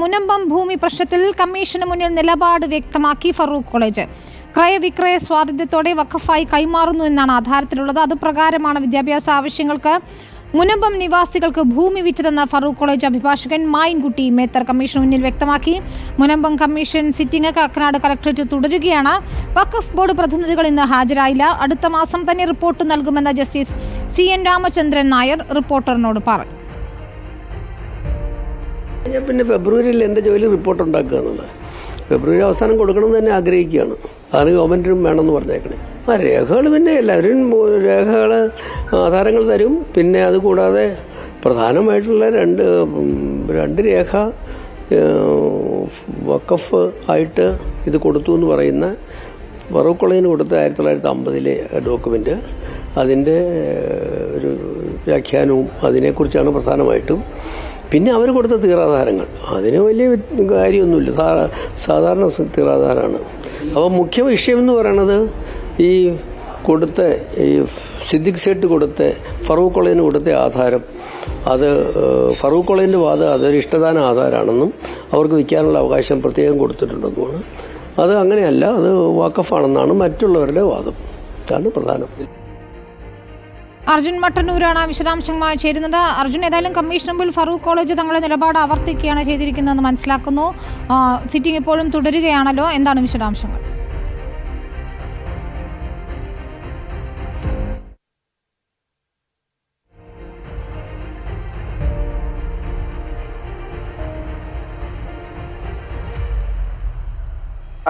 മുനമ്പം ഭൂമി പ്രശ്നത്തിൽ കമ്മീഷന് മുന്നിൽ നിലപാട് വ്യക്തമാക്കി ഫറൂഖ് കോളേജ്. ക്രയവിക്രയ സ്വാതന്ത്ര്യത്തോടെ വഖഫായി കൈമാറുന്നു എന്നാണ് ആധാരത്തിലുള്ളത്. അതുപ്രകാരമാണ് വിദ്യാഭ്യാസ ആവശ്യങ്ങൾക്ക് മുനമ്പം നിവാസികൾക്ക് ഭൂമി വിറ്റതെന്ന ഫറൂഖ് കോളേജ് അഭിഭാഷകൻ മായിൻകുട്ടി മേത്തർ കമ്മീഷന് മുന്നിൽ വ്യക്തമാക്കി. Munambam commission sitting Kakkanad collectorate തുടരുകയാണ്. വഖഫ് ബോർഡ് പ്രതിനിധികൾ ഇന്ന് ഹാജരായില്ല. അടുത്ത മാസം തന്നെ report നൽകുമെന്ന justice C N Ramachandran Nair റിപ്പോർട്ടറിനോട് പറഞ്ഞു. ഞാൻ പിന്നെ ഫെബ്രുവരിയിൽ എന്റെ ജോലി റിപ്പോർട്ട് ഉണ്ടാക്കുക എന്നുള്ളത്. ഫെബ്രുവരി അവസാനം കൊടുക്കണം എന്ന് തന്നെ ആഗ്രഹിക്കുകയാണ്. അത് ഗവൺമെന്റിനും വേണമെന്ന് പറഞ്ഞേക്കണേ. ആ രേഖകൾ പിന്നെ എല്ലാവരും രേഖകൾ ആധാരങ്ങൾ തരും. പിന്നെ അതുകൂടാതെ പ്രധാനമായിട്ടുള്ള രണ്ട് രണ്ട് രേഖ വക്കഫ് ആയിട്ട് ഇത് കൊടുത്തു എന്ന് പറയുന്ന ഫറൂഖ് കോളേജിന് കൊടുത്ത ആയിരത്തി തൊള്ളായിരത്തി അമ്പതിലെ ഡോക്യുമെന്റ് അതിന്റെ ഒരു വ്യാഖ്യാനവും അതിനെക്കുറിച്ചാണ് പ്രധാനമായിട്ടും പിന്നെ അവർ കൊടുത്ത തീറാധാരങ്ങൾ. അതിന് വലിയ കാര്യമൊന്നുമില്ല. സാധാരണ തീറാധാരമാണ്. അപ്പോൾ മുഖ്യ വിഷയം എന്ന് പറയണത് ഈ കൊടുത്ത ഈ സിദ്ദിഖ് സേട്ട് കൊടുത്ത ഫറൂഖ് കോളേജിന് കൊടുത്ത ആധാരം. അത് ഫറൂഖ് കോളേജിന്റെ വാദം അതൊരു ഇഷ്ടദാന ആധാരമാണെന്നും അവർക്ക് വിൽക്കാനുള്ള അവകാശം പ്രത്യേകം കൊടുത്തിട്ടുണ്ടെന്നുമാണ്. അത് അങ്ങനെയല്ല അത് വാക്കഫാണെന്നാണ് മറ്റുള്ളവരുടെ വാദം. ഇതാണ് പ്രധാനം. അർജുൻ മട്ടന്നൂരാണ് വിശദാംശങ്ങളുമായി ചേരുന്നത്. അർജുൻ ഏതായാലും കമ്മീഷൻ മുമ്പിൽ ഫറൂഖ് കോളേജ് തങ്ങളുടെ നിലപാട് ആവർത്തിക്കുകയാണ് ചെയ്തിരിക്കുന്നതെന്ന് മനസ്സിലാക്കുന്നു. സിറ്റിംഗ് ഇപ്പോഴും തുടരുകയാണല്ലോ. എന്താണ് വിശദാംശങ്ങൾ?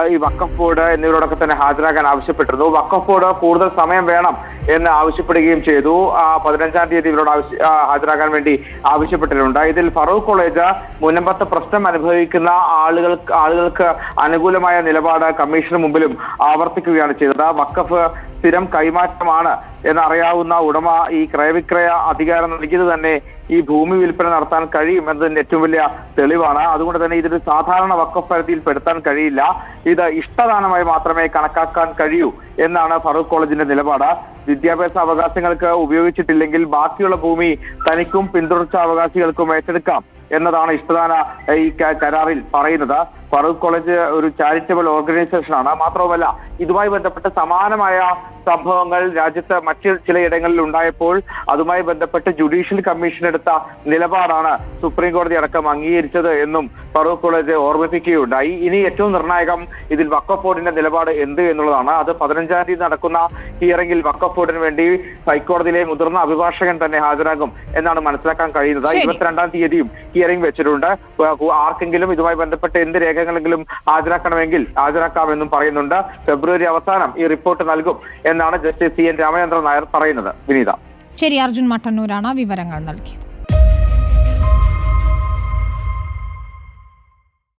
ഈ വക്കഫ് ബോർഡ് എന്നിവരോടൊക്കെ തന്നെ ഹാജരാകാൻ ആവശ്യപ്പെട്ടിരുന്നു. വക്കഫ് ബോർഡ് കൂടുതൽ സമയം വേണം എന്ന് ആവശ്യപ്പെടുകയും ചെയ്തു. ആ, പതിനഞ്ചാം തീയതി ഇവരോട് ഹാജരാകാൻ വേണ്ടി ആവശ്യപ്പെട്ടിട്ടുണ്ട്. ഇതിൽ ഫറൂഖ് കോളേജ് മുനമ്പത്തെ പ്രശ്നം അനുഭവിക്കുന്ന ആളുകൾ ആളുകൾക്ക് അനുകൂലമായ നിലപാട് കമ്മീഷന് മുമ്പിലും ആവർത്തിക്കുകയാണ് ചെയ്തത്. വക്കഫ് സ്ഥിരം കൈമാറ്റമാണ് എന്നറിയാവുന്ന ഉടമ ഈ ക്രയവിക്രയ അധികാരം നൽകിയത് തന്നെ ഈ ഭൂമി വിൽപ്പന നടത്താൻ കഴിയും എന്നതിന്റെ ഏറ്റവും വലിയ തെളിവാണ്. അതുകൊണ്ട് തന്നെ ഇതൊരു സാധാരണ വക്കഫ് പരിധിയിൽ പെടുത്താൻ കഴിയില്ല. ഇത് ഇഷ്ടദാനമായി മാത്രമേ കണക്കാക്കാൻ കഴിയൂ എന്നാണ് ഫറൂഖ് കോളേജിന്റെ നിലപാട്. വിദ്യാഭ്യാസ അവകാശങ്ങൾക്ക് ഉപയോഗിച്ചിട്ടില്ലെങ്കിൽ ബാക്കിയുള്ള ഭൂമി തനിക്കും പിന്തുടർച്ച അവകാശികൾക്കും ഏറ്റെടുക്കാം. എന്നതാണ് ഇഷ്ടദാന ഈ കരാറിൽ പറയുന്നത്. ഫറൂഖ് കോളേജ് ഒരു ചാരിറ്റബിൾ ഓർഗനൈസേഷൻ ആണ്. മാത്രവുമല്ല ഇതുമായി ബന്ധപ്പെട്ട് സമാനമായ സംഭവങ്ങൾ രാജ്യത്ത് മറ്റ് ചിലയിടങ്ങളിൽ ഉണ്ടായപ്പോൾ അതുമായി ബന്ധപ്പെട്ട് ജുഡീഷ്യൽ കമ്മീഷൻ എടുത്ത നിലപാടാണ് സുപ്രീം കോടതി അടക്കം അംഗീകരിച്ചത് എന്നും ഫറൂഖ് കോളേജ് ഓർമ്മിപ്പിക്കുകയുണ്ടായി. ഇനി ഏറ്റവും നിർണായകം ഇതിൽ വക്കഫ് ബോർഡിന്റെ നിലപാട് എന്ത് എന്നുള്ളതാണ്. അത് പതിനഞ്ചാം തീയതി നടക്കുന്ന ഹിയറിംഗിൽ വക്കഫ് ബോർഡിന് വേണ്ടി ഹൈക്കോടതിയിലെ മുതിർന്ന അഭിഭാഷകൻ തന്നെ ഹാജരാകും എന്നാണ് മനസ്സിലാക്കാൻ കഴിയുന്നത്. ഇരുപത്തിരണ്ടാം തീയതിയും ഹിയറിംഗ് വെച്ചിട്ടുണ്ട്. ആർക്കെങ്കിലും ഇതുമായി ബന്ധപ്പെട്ട് എന്ത് രേഖകളെങ്കിലും ഹാജരാക്കണമെങ്കിൽ ഹാജരാക്കാമെന്നും പറയുന്നുണ്ട്. ഫെബ്രുവരി അവസാനം ഈ റിപ്പോർട്ട് നൽകും എന്നാണ് justice C N Ramachandran Nair പറയുന്നത്. വിനീത. ശരി അർജുൻ മട്ടന്നൂരാണ് വിവരങ്ങൾ നൽകിയത്.